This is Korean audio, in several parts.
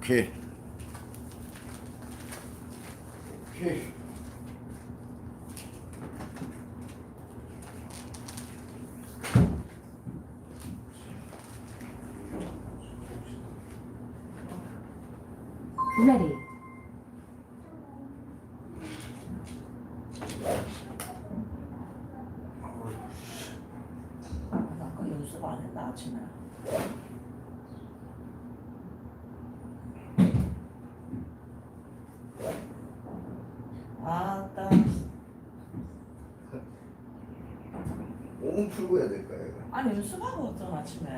오케이. 오케이. Ready. 나 그 연습 안 했다 아침에. 아따 몸 풀고 해야 될까 아니 연습하고 왔잖아 아침에.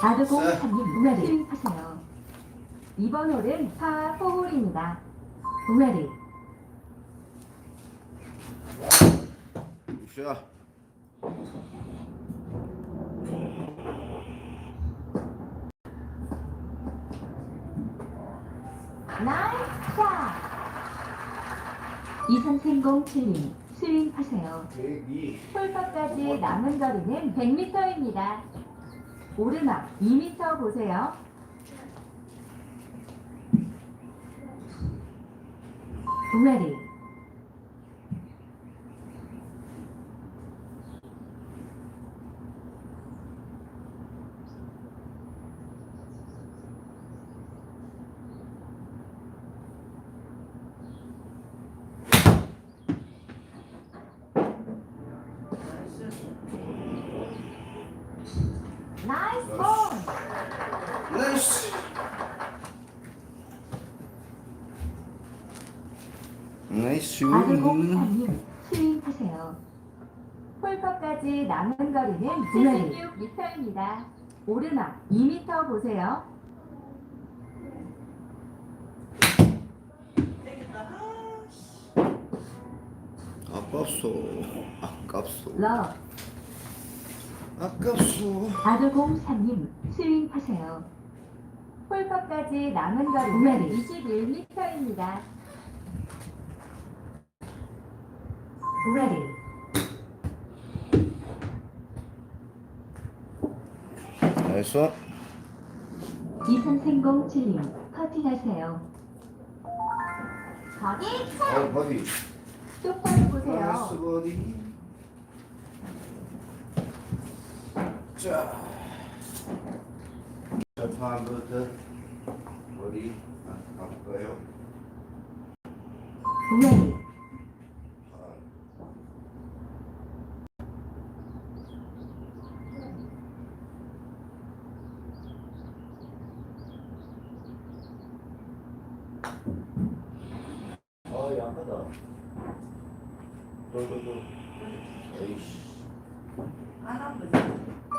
자. 3님 Ready. 스윙하세요. 이번 홀은 파4홀입니다. Ready. 자. 나이스 샷! 이선생 07님 스윙하세요. 102. 홀파까지 남은 거리는 100m입니다. 오르막 2m 보세요. Ready. 나이스 볼! 나이스. 나이스. 아드공 3님 스윙하세요. 홀퍼까지 남은 거리는 76m입니다. 오르막 2m 보세요. 아, 아깝소. 아깝소. 러 아깝소. 아드공 3님 스윙하세요. 홀퍼까지 남은 거리는 21m입니다. Ready. 나 이스. 이선생 07님 퍼팅하세요. 거기 어, 버디. 똑바로 나이스 보세요. 버디. 자. 자, 다음부터 버디 아? Ready. 아, 약하다. 돌돌돌. 에이씨. 안 하면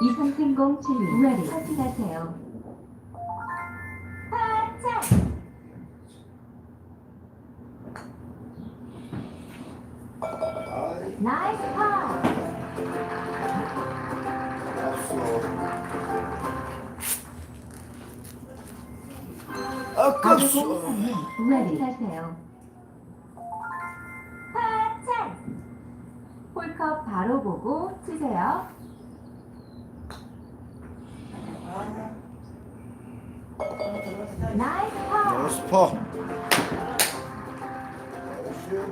이선생 07님 Ready. 퍼팅하세요. 파차! 아이, 나이스 파! 아깝소. 아깝소. Ready. 하세요. 컵 바로 보고 치세요. 나이스 파! 나이스 파. 나이스.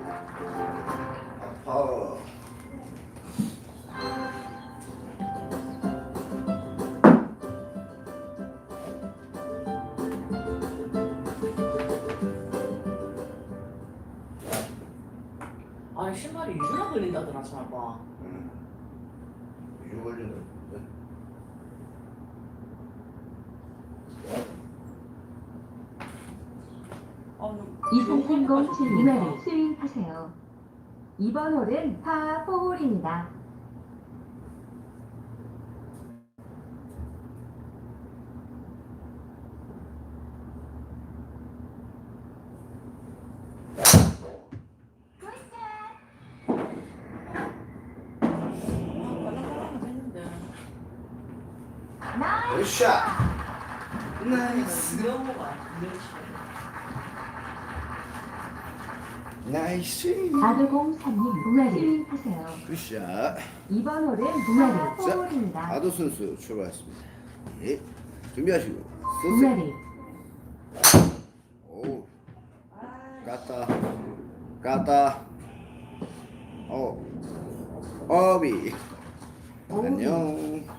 아파. 아니 신발이 유준아 걸린다더라 저 아빠. 응. 이거 걸리는. 07님 Ready. 스윙하세요. 이번 홀은 파4홀입니다. 아, 발랑발랑은 됐는데. 으쌰. 나이스. 나이스. 아드공 3님 레디 스윙하세요. 으쌰. 2번 홀은 파 포홀입니다. 아도 선수 출발했습니다. 예. 준비하시고. 레디 오. 까다. 까다. 어. 어비. 안녕.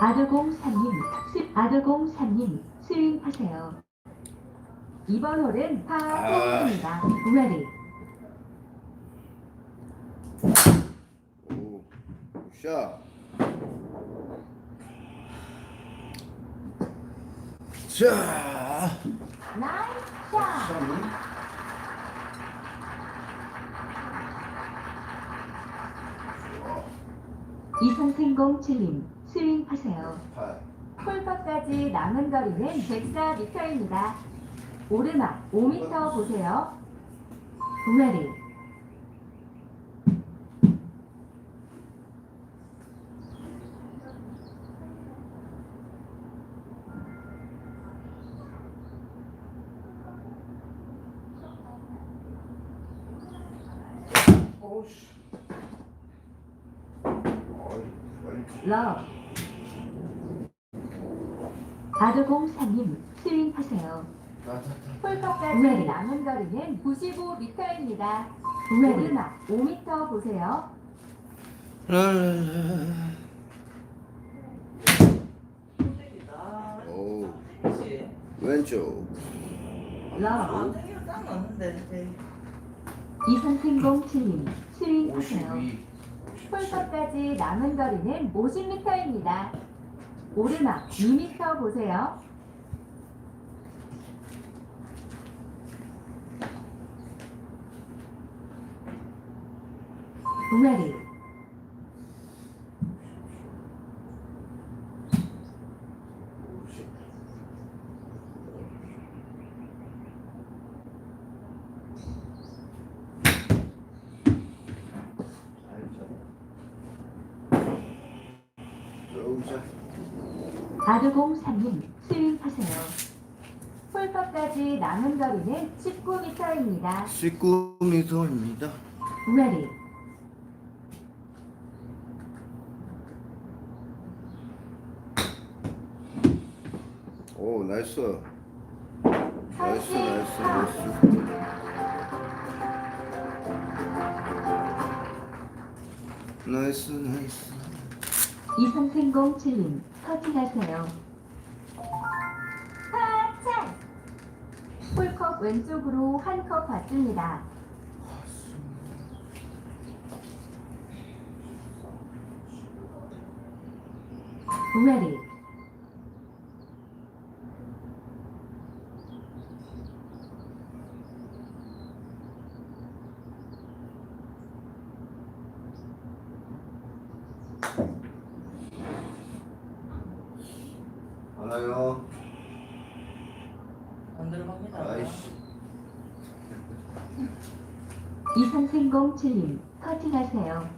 아드공 3님 스 아드공 3님 스윙하세요. 2번 홀은 파 아. 포홀입니다. 레디 오. 샷. 자. 나이스 샷. 이성생공 7님 스윙하세요. 팔. 홀퍼까지 남은 거리는 104m입니다. 오르막 5m 보세요. 오씨. 어이, 러브 아드공 3님 스윙하세요. 홀퍼까지 남은 거리는 95m입니다. 오르막 5m 보세요. 랄랄라. 오. 그렇지. 왼쪽. 러브 딱 맞는데. 7님 스윙하세요. 52. 홀퍼까지 남은 거리는 50m입니다. 오르막 2m 보세요. 자. 아드공 3님 스윙하세요. 홀퍼까지 남은 거리는 19m입니다. 19m입니다. 레디 오, 나이스. 나이스, 나이스, 나이스. 나이스, 나이스. 이성생공 7님 터치하세요. 왼쪽으로 한 컵 받습니다. 레디 2307님, 커팅하세요.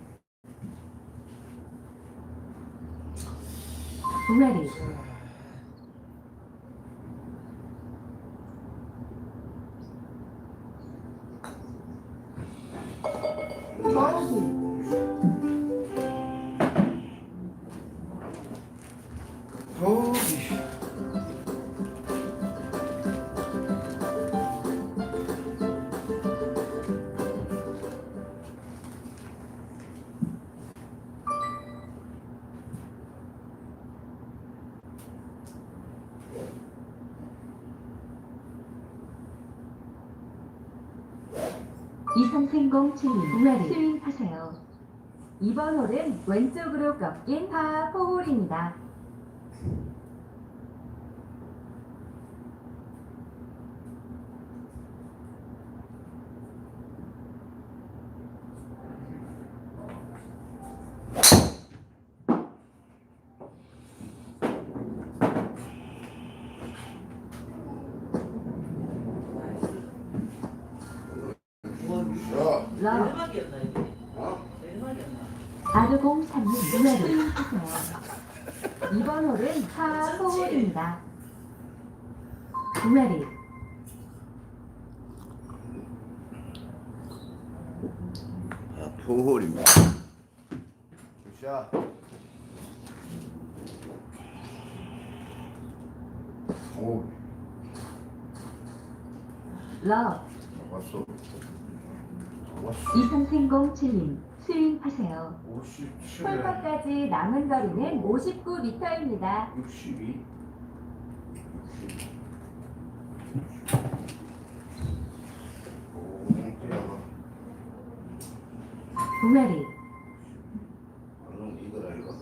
레디. 2번 홀은 왼쪽으로 꺾인 파4홀입니다. 2번 홀은 파 4홀입니다. 동아리 아, 포홀입니다. 굿샷. 오, 러브 왔어. 왔어. 이성생공 7님 스윙하세요. 57에 홀퍼까지 남은 거리는 59m입니다. 62. 60. 오, 뛰어가. 동아리 얼른 이거라 이거.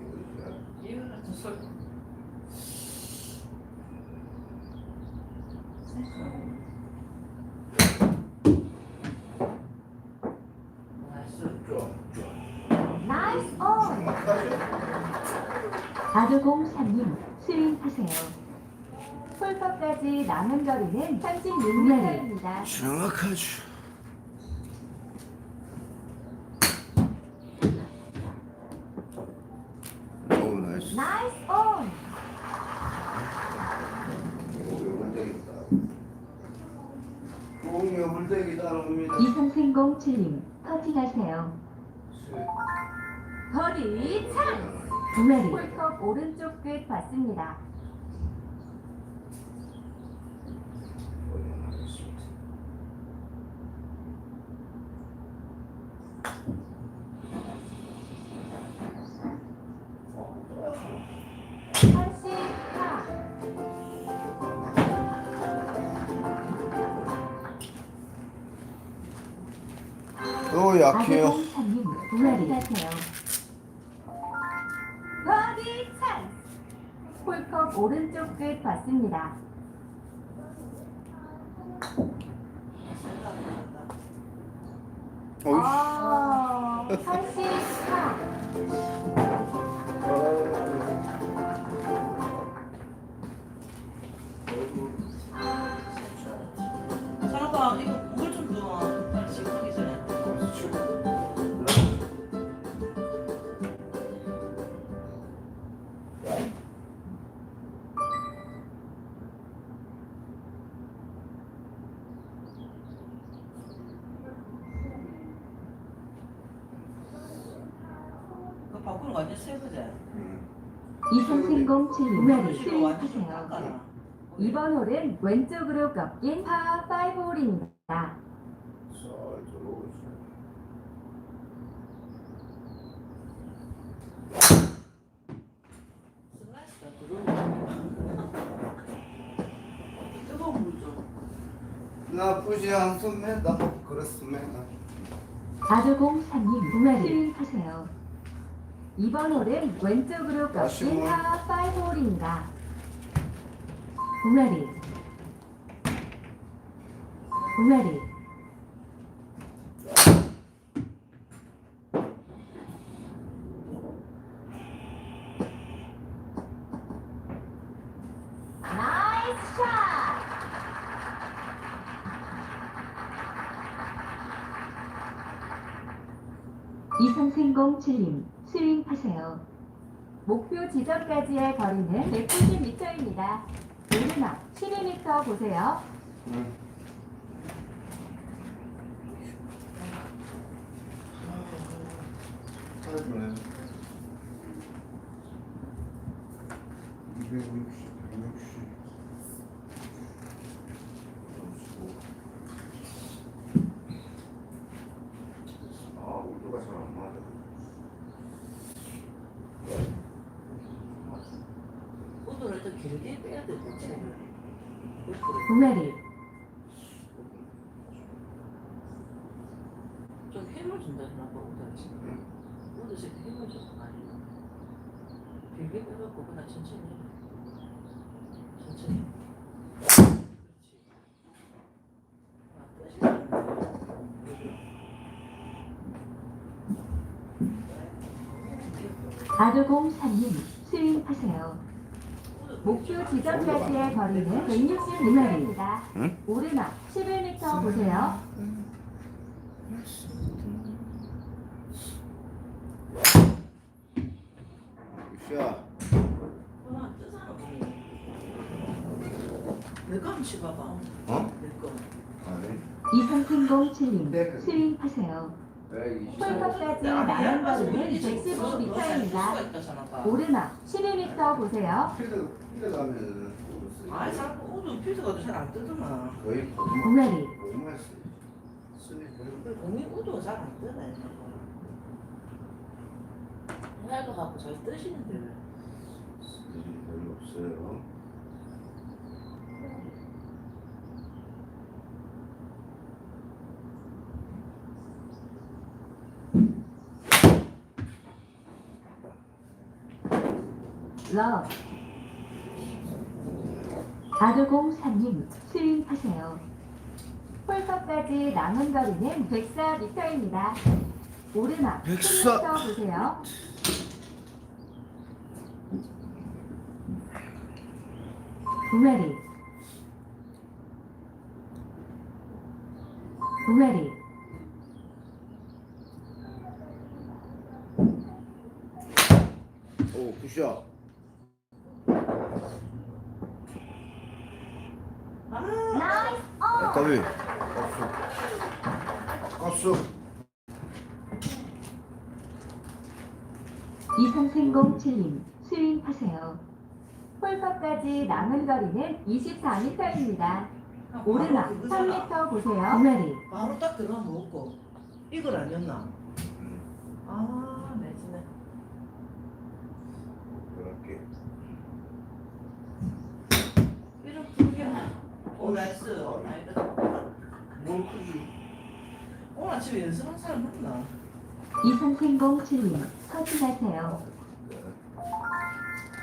이거 이거는 좀 설. 나이스. 좋아, 좋아. 나이스 온! 아르공 3님 스윙하세요. 홀퍼까지 남은 거리는 36m입니다. 정확하죠. 오, 나이스. 나이스 온! 오, 물대기다. 공이 물대기 따라옵니다. 이성생공 7님 퍼팅하세요. 버디 찬스! 동아리 홀컵 오른쪽 끝 봤습니다. 또 약해요. 아드공 3님 동아리 하세요. 버디 찬스! 홀컵 오른쪽 끝 봤습니다. 어이씨. 아, 84. 이성생공 7님 동아리 실로 완전. 깎아라. 2번 홀은 왼쪽으로 꺾인 파 5홀입니다. 슬라이스가 들어오네. 뜨거운 물 좀. 나쁘지 않습니다. 그렇습니다. 아드공 3님 동아리 스윙하세요. 2번 홀은 왼쪽으로 꺾인 홀. 파 5홀입니다. 동아리 동아리 나이스 샷! 이성생공 7님 스윙하세요. 목표 지점까지의 거리는 190m입니다. 오르막 12m 보세요. 응. 260, 160. 아, 우도가 잘 안 맞아. 오늘은 좀 길게 빼야 돼, 대체. 옆으로. 동아리 좀 힘을 준다 그러나 오늘 지금 오늘 지금 힘을 줘서 많이 길게 빼갖고 그냥 천천히 해. 천천히 그렇지 아, 아드공 3님 스윙하세요. 목표 지점까지의 거리는 160m입니다. 응? 오르막 11m 보세요. 뜨잖아 내거 한번 쳐봐봐 어? 내거 아니. 이상생공 네. 7님 스윙하세요. 120. 홀컵까지 아, 남은 뭐 거리는 115m입니다. 오르막 12m 보세요. 필드 필드 가면은 아이 자꾸 우드 필드가 잘안 뜨더만 거의. 쓰니 공이 우드가 잘안 뜨네 해도 갖고 잘 뜨시는데 별로 없어요. 러브 아르공 3님 스윙하세요. 홀컵까지 남은 거리는 104m입니다. 오르막 104. 10m 보세요. 구마리 구마리 오 굿샷. 2330 스윙하세요. 홀파까지 남은 거리는 24m입니다. 오르막 3m 그 보세요. 구메리 바로 딱 들어가 먹고 이걸 아니었나? 음. 아 내지네. 그렇게. 이런 두 개. 오 나이스. 아, 나이스. 뭘 크지? 오늘 아침에 연습한 사람 맞나? 이상생공 7님 커팅하세요.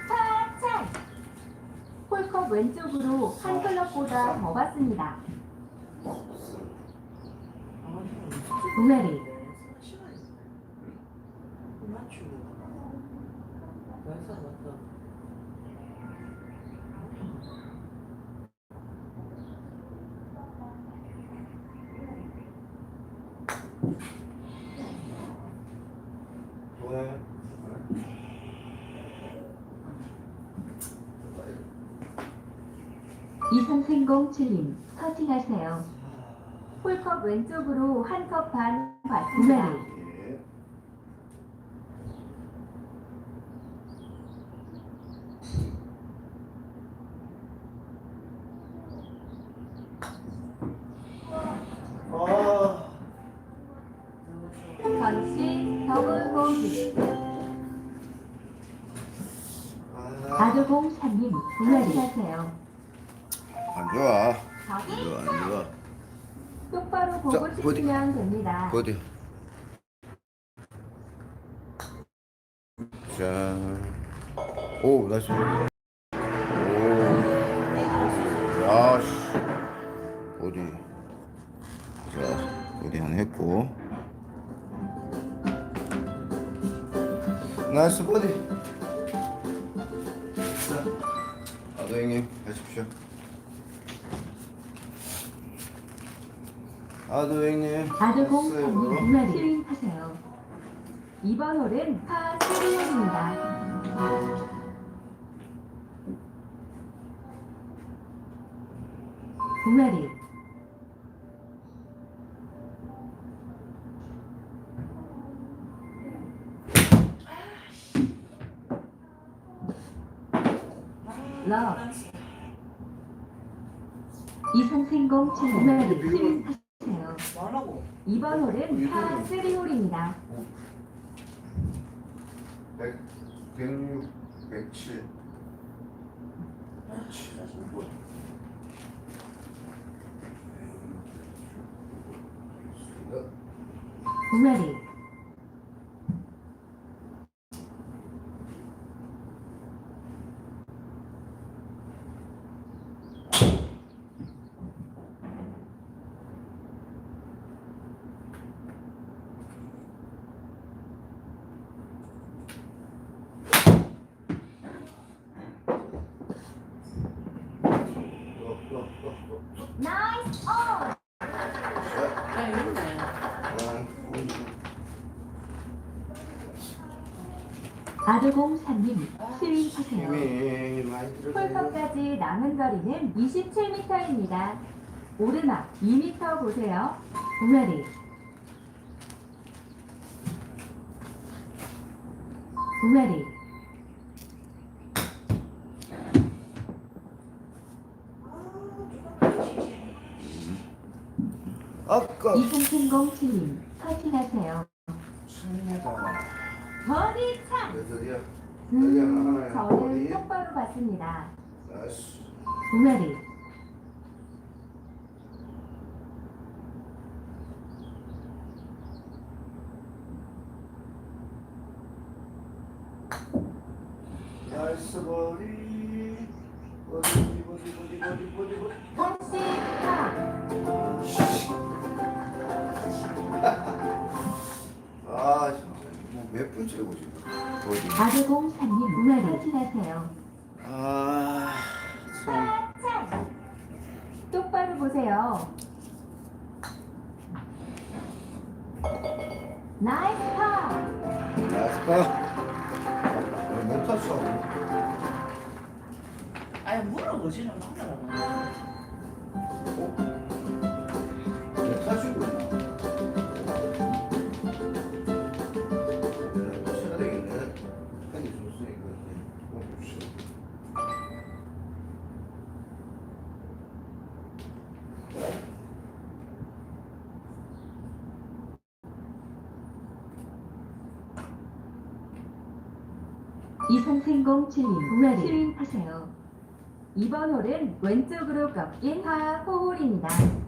차차 홀컵 왼쪽으로 한 클럽보다 더 봤습니다. 우메리. 맞추고 맞아 맞다 2330 7님 커팅하세요. 홀컵 왼쪽으로 한 컵 반 받습니다. 네. 자. 오, 나이스. 오. 야, 씨. 어디? 자, 어디 하나 했고. 나이스 버디. 자, 아도 형님 하십시오. 아도 형님. 아르공 했 2번 홀은 파 3홀입니다. Ready. 이상생공 채널 클릭하세요. 2번 홀은 파 3홀입니다. 100, 106, 107. 구마리 나이스 온! 야 이거네 아드공 3님 스윙하세요. 힘이 많이 들어가요. 홀컵까지 남은 거리는 27m입니다. 오르막 2m 보세요. ready. ready. 아까 2070 커팅하세요. 칩니다. 버디 참. 그래서요. 음, 하나요. 저는 버디. 똑바로 봤습니다. 아이씨. ready. 나이스 버디. 버디 버디 버디 버디 버디 버디 버디. 혹 버디. 아드공 3님 ready. 커팅하세요. 아 참. 참. 똑바로 보세요. 나이스 파. 나이스 파. 못 탔어. 아니 물어보지는 않 7님 ready. 스윙하세요. 이번 홀은 왼쪽으로 꺾인 파 4홀입니다.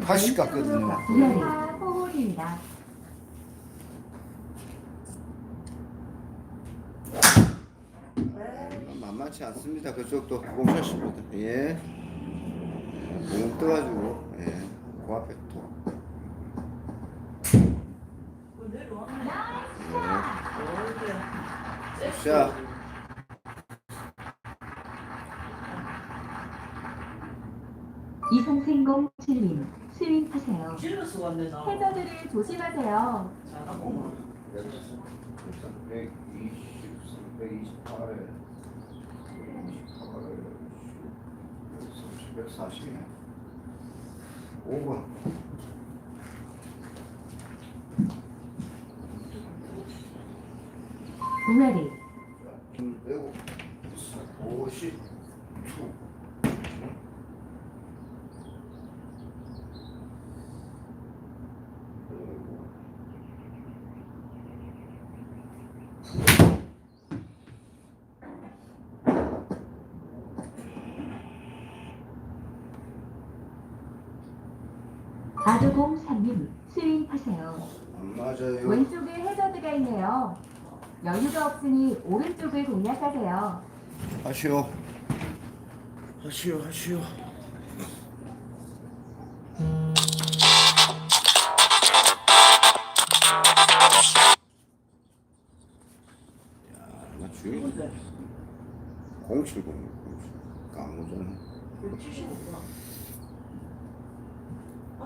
80 같거든요. 아, 만만치 않습니다. 그쪽도 공사실보다. 예. 예 눈 떠가지고, 예. 그 앞에 또. 예. 해저들을 조심하세요. 잘하고. 123, 123, 128에 128에 140이네 5번 ready. 빼고 아두공사님 스윙하세요. 맞아요. 왼쪽에 해저드가 있네요. 여유가 없으니 오른쪽을 공략하세요. 하시오. 하시오, 하시오. 나 주인 070, 070. 까무잖아. 75.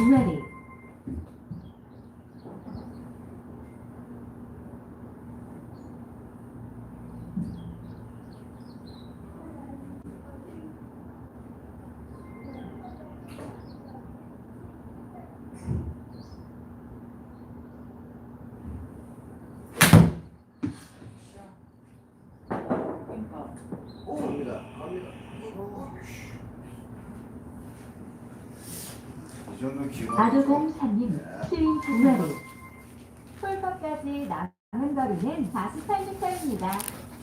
ready. 두 마리. 홀컵까지 남은 거리는 48m입니다.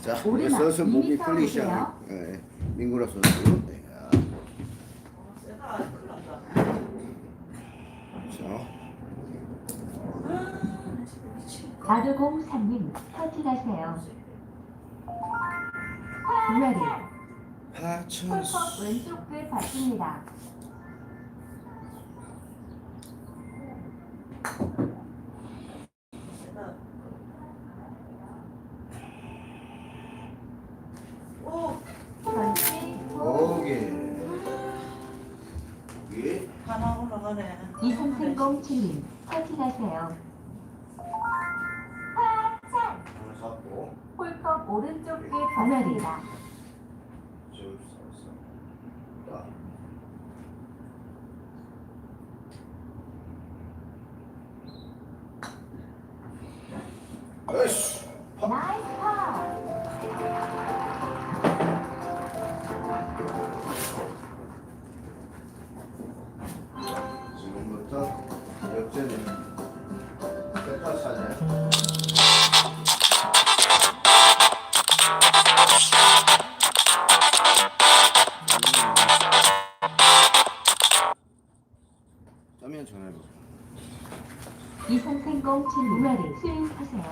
자, 오르막 서서 몸이 이미 풀리기 시작. 싸우세요. 예, 민구라 선수. 네. 아. 자, 아, 나 지금 미치겠다. 아두공사님 터치하세요. 두 마리. 하천수. 홀컵 왼쪽 끝 받습니다. 세다. 오, 오게. 예. 하나 올라가네. 2330님 터치하세요. 하나 잡고. 홀컵 오른쪽 끝 받습니다. 스윙하세요.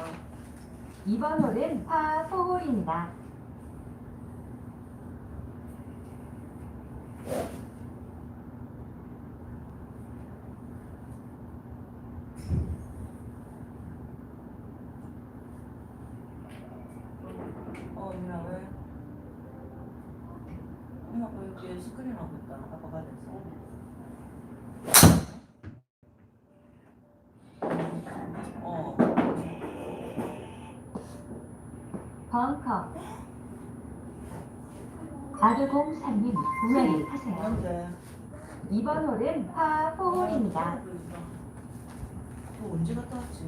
이번 홀은 파 4홀입니다. 어, 누나 왜? 엄마 왜 여기 스크린 하고 있다. 아빠가 됐어. 어, 벙커 아두공사님 두 마리 하세요. 뭔데? 이번 홀은 파 4홀입니다. 너 언제 갔다 왔지?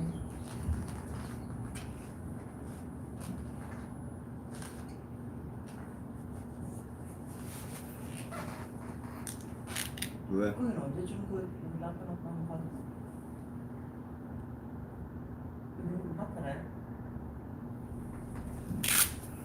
왜? 거기는 언제쯤 그 나쁜 아빠 한번 받았어?